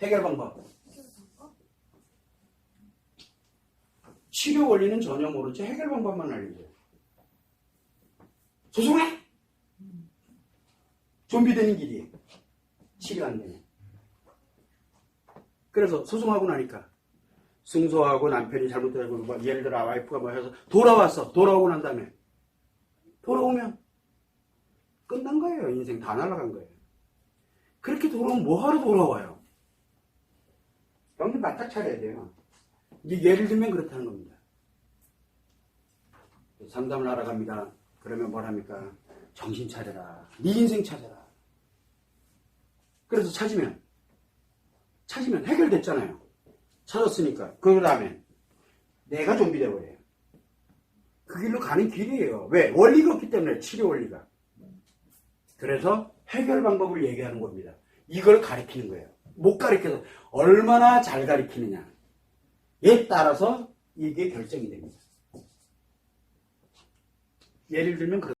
해결 방법. 치료 원리는 전혀 채 해결 방법만 알려줘요. 소송해! 좀비 되는 길이에요. 치료 안 되면. 그래서 소송하고 나니까 승소하고 남편이 잘못되고 뭐 예를 들어 와이프가 뭐 해서 돌아왔어. 돌아오고 난 다음에 돌아오면 끝난 거예요. 인생 다 날아간 거예요. 그렇게 돌아오면 뭐하러 돌아와요? 정신 바짝 차려야 돼요. 이제 예를 들면 그렇다는 겁니다. 상담을 하러 갑니다. 그러면 뭘 합니까? 정신 차려라. 네 인생 찾아라. 그래서 찾으면 찾으면 해결됐잖아요. 찾았으니까 그 다음에 내가 좀비 돼버려요. 그 길로 가는 길이에요. 왜? 원리가 없기 때문에 치료 원리가. 그래서 해결 방법을 얘기하는 겁니다. 이걸 가리키는 거예요. 못 가리켜서 얼마나 잘 가리키느냐에 따라서 이게 결정이 됩니다. 예를 들면 그렇